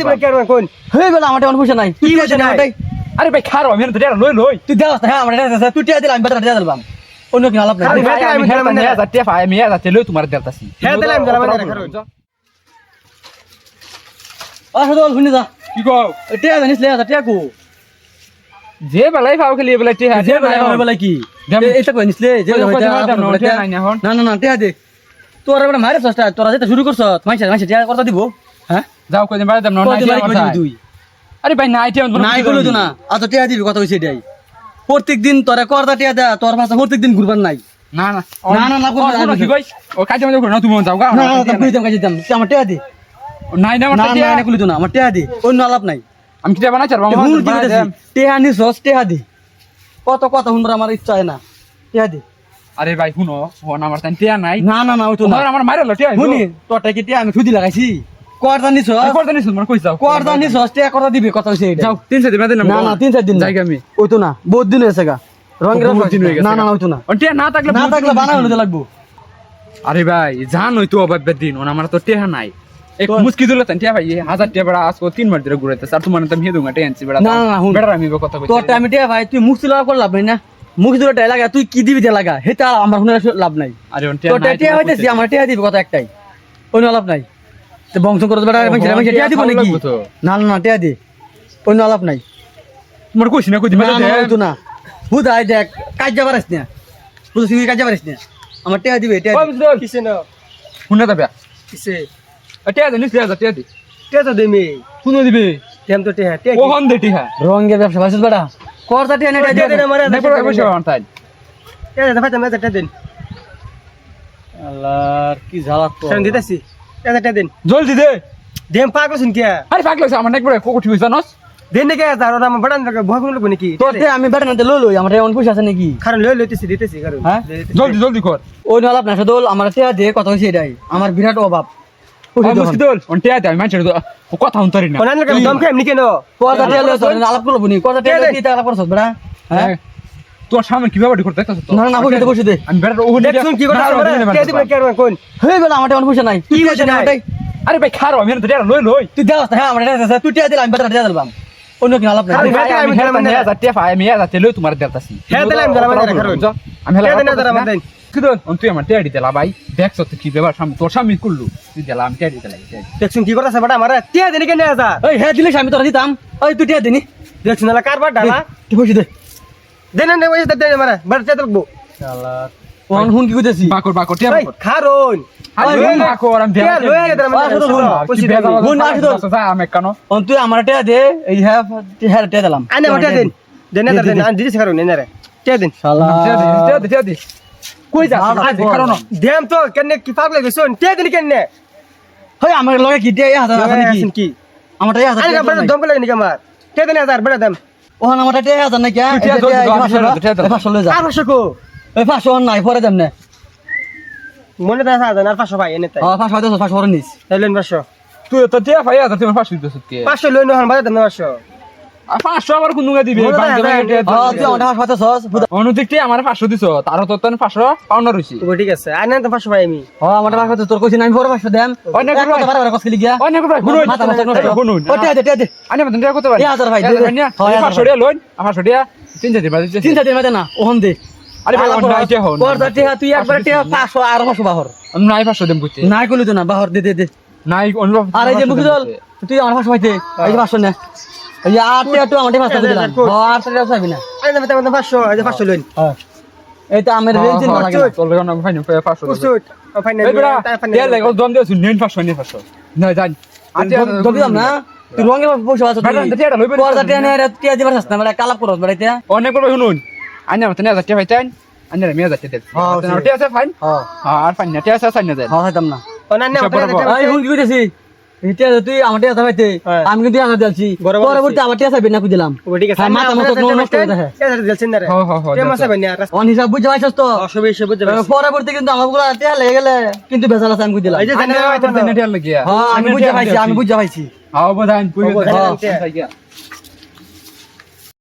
দিব কে কোন হয়ে গেল আমার তেমন পয়সা নাই। কি পয়সা নাই? আরে ভাই খারো আমি তো লই লই। তুই দেওয়াস হ্যাঁ আমার তুই টিয়া দিলে আমি বেটার টিয়া দিলাম। অন্য কি আলাপ নাই। ভাই আমি আমি দিলাম হেলতাম না। নিয়ে যাতে পাই আমি যাতে লই তোমার দেলতাছি হ্যাঁ, দিলাম, দিলাম, দিলাম, আসো তো শুনি যা। কি কও? টিয়া জানিস লে টিয়া কো। যে বেলাই পাও খেলি যে কি? এটা কই নিস যে কই, কই, বেলা দেম, দেম, টিয়া নাই না না না টিয়া দে। তোর মারে সস্তা তোরা যেটা শুরু করছ মাইছে মাইছে টিয়া করতে দিব। হ্যাঁ? যাও কই দিন বাড়ি দাম না দিন আরে ভাই নাই টিয়া নাই কইলো তো না। আজ টিয়া দিবি কথা হইছে এটাই। প্রত্যেক দিন তোরে করদা টিয়া দে তোর পাশে প্রত্যেক দিন ঘুরবার নাই। না না না, না, না, করব না, কি কই ও কাজে মধ্যে করো না তুমি যাও গা। না না তা কই দাম কাজে দাম আমার টিয়া দে। নাই না না আমার টিয়া। না কইলি তো না আমার টিয়া দে। অন্য আলাপ নাই। আমি টিয়া বানাই চারবা কি কইতাছি টিয়া নিস টিয়া দে। কত কথা শুনবার আমার ইচ্ছা হয় না। টিয়া দে। আরে ভাই শুনো হন আমার টিয়া নাই। না না না ওই তো না। আমার মাইরালো টিয়া শুনি তোরটা কি টিয়া? আমি সুদি লাগাইছি। করদা নিস করতে নিছ মানে কই যাও করদা নিস টিয়া কথা দিবি কথা হইছে যাও তিন চার দিন না না তিন চার দিন যাই আমি। ওই তো না বহুত দিন হয়েছে গা। রঙের বহুত দিন হয়ে গেছে না না ওই তো না। ও না থাকলে না থাকলে দিন হতে লাগবো। আরে ভাই জান হই তো অভাবের দিন ওনা আমার তো টেহা নাই। এক মুস্কি দিল তান টিয়া ভাই হাজার টিয়া বেড়া আজকে তিন মাস ধরে ঘুরাইতে আর তোমার তো হিয়ে দুঙ্গা টেনছি বেড়া। না, না, হুন। বেড়া আমি কথা কইছি। তোরটা আমি টিয়া ভাই তুই মুখ তুলা করে লাভ নাই না। মুখ তুলা টিয়া লাগা তুই কি দিবি লাগা? হেটা আমার শুনে লাভ নাই। আরে টিয়া টিয়া হইতেছি আমার টিয়া দিবি কথা একটাই। অন্য লাভ নাই। তো বংশ করে বেটা আমি টিয়া টিয়া দিব নাকি। না না না টিয়া দি। অন্য নাই। তোমার কইছি না না না ওই তো দেখ কাজ যাবার আস না। বুঝছিস তুই কাজ যাবার আস না। আমার টিয়া দিবে টিয়া দিবি। কিসে না শুনে যাবে। কিসে? টিয়া দেনিস টিয়া টিয়া দি। তে তো দেমি শুনে দিবে। তেম তো তে তে ও দে টিহা রঙের ব্যবসা ভাইছিস বেটা। করতা টিয়া না টিয়া তে দিয়ে দেন আমারে পড়া বসে আমার তাই তে দে ফাটা মে তে দেন আল্লাহর কি ঝালাত তো সান দিতাছি। তে তে জলদি দে। দেম পাগল শুন কে আরে পাক লাগছে আমার নাক পড়ে কোকটি হইছ জানোস দেন নাকি আর ওরা আমার বড়ান লাগে ভয় কোন নাকি তোর টিয়া আমি বেটা না লই লই আমার এমন পয়সা আছে নাকি? কারণ লই লইতেছি দিতেছি কারণ। হ্যাঁ? জলদি জলদি কর। ওই নলাপ না দোল আমার টিয়া দিয়ে কথা হইছে এটাই। আমার বিরাট অভাব। কথা হুনতারি না। কোনান লাগে দম খাই এমনি কেন? কথা টিয়া লই তোর আলাপ করব নি। কথা টিয়া টিয়া দে। করছস বেটা হ্যাঁ। তোর সামনে কি ব্যাপারটি করতে তো? না না বসে দে বসে দে। আমি ও কি কথা তে দিব কে কোন হয়ে গেল আমার তেমন পয়সা নাই। তুই পয়সা নাই? আরে ভাই খারো আমি তো টিয়া লই লই। তুই দেওয়াস হ্যাঁ আমার টিয়া তুই টিয়া দিলাম বেটা টিয়া দিলাম অন্য কি আলাপ নাই। আমি আমি আমি লই তোমার দেলতাছি হ্যাঁ, দিলাম, দিলাম, কারণ। আমি হেলা। কি দল তুই আমার টিয়া দিতে ভাই। দেখছ তো কি ব্যাপার সামনে তোর সামনে করলু তুই দিলা আমি টিয়া দিতে লাগি দেখ কি কথা আছে বড়া আমার। তে দেন কেন যা? ওই হ্যাঁ দিলে আমি তোরা দিতাম। ওই তুই টিয়া দিনি কারবার ডালা? তুই বসে দে। দেন না ওই দেন আমার বড় তে লাগবো কোন হুন কি কইতেছি বাকর বাকর টিয়া বাকর। খারুন। অন তুই আমার টিয়া দে এই হ্যাঁ হ্যাঁ টিয়া দিলাম। আনে ওটা দেন। দেন। না দেন আন দিছি খারুন এনে রে তে দেন। শালা। টিয়া দি টিয়া দি টিয়া দি কই যা আজ কারণ দেম তো কেন কি পাগল শুন তে দেন কেন? হই আমার লগে কি টিয়া হাজার আছে নাকি? কি? আমার টিয়া হাজার আরে বড় দম লাগে নাকি আমার? তে দেন হাজার বড় দাম। ওখানে আমার টিয়া হাজার নাকি। পাঁচশো আর পাঁচশো কো? ওই পাঁচশো নাই পরে দেন না মনে তো হাজার আর পাঁচশো ভাই এনে তাই। হ্যাঁ পাঁচশো হয়তো পাঁচশো পরে নিস। তাইলেন পাঁচশো তুই তো টিয়া ভাই আছে তুমি দিছিস কে? পাঁচশো লই নহন পাঁচশো পাঁচশো আবার কোন দিবে হ্যাঁ, হ্যাঁ, হ্যাঁ আমার পাঁচশো দিছ তারও তো পাঁচশো পাউন্ডার ঠিক আছে না তো পাঁচশো ভাই আমি হ্যাঁ আমার পাঁচশো তোর কইছি না আমি পরে পাঁচশো দেন অনেক এক কথা বারে বারে কষ্ট লিখিয়া অনেক ভাই শুনুন মাথা মাথা নষ্ট শুনুন ও টিয়া দে টিয়া মতন টিয়া কত ভাই হাজার ভাই, দে, দে। হ্যাঁ, হাজার পাঁচশো টিয়া লোন পাঁচশো টিয়া তিন চার দিন বাজে চিন্তা দিন না ওহন দে আরে ভাই, অন্য আইটে হন। তুই একবার টিয়া পাঁচশো আর পাঁচশো বাহর নাই পাঁচশো দিন নাই কইলি তো না বাহর দে দে দে নাই অন্য আর এই যে মুখিদল তুই আমার পাঁচশো পাইতে এই পাঁচশো নে তুই তুই অনেক শুনুন। আমি হাজার টিয়া দিতেন হ্যাঁ, আমার টিয়া আছে ফাইন। হ্যাঁ আর ফাইন না টিয়া আছে না দেন টিয়া তুই আমার টিয়া চাইতে হ্যাঁ। আমি কিন্তু আগে দিলছি পরবর্তী আবার টিয়া চাইবি না কই দিলাম। ঠিক আছে। হ্যাঁ, মাথা মতো নষ্ট করে দেখে। এই দিলছেন রে। হ্যাঁ, তে বানি আর অন হিসাব বুঝতে পারছিস তো? অসবে পরবর্তী কিন্তু আমারগুলা টিয়া লেগে গেলে কিন্তু বেজাল আছে আমি কই দিলাম। এই যে আনি টিয়া লাগিয়া হ্যাঁ আমি বুঝতে পাইছি আমি বুঝতে পাইছি। হ্যাঁ বোধান কই বোধান, টিয়া।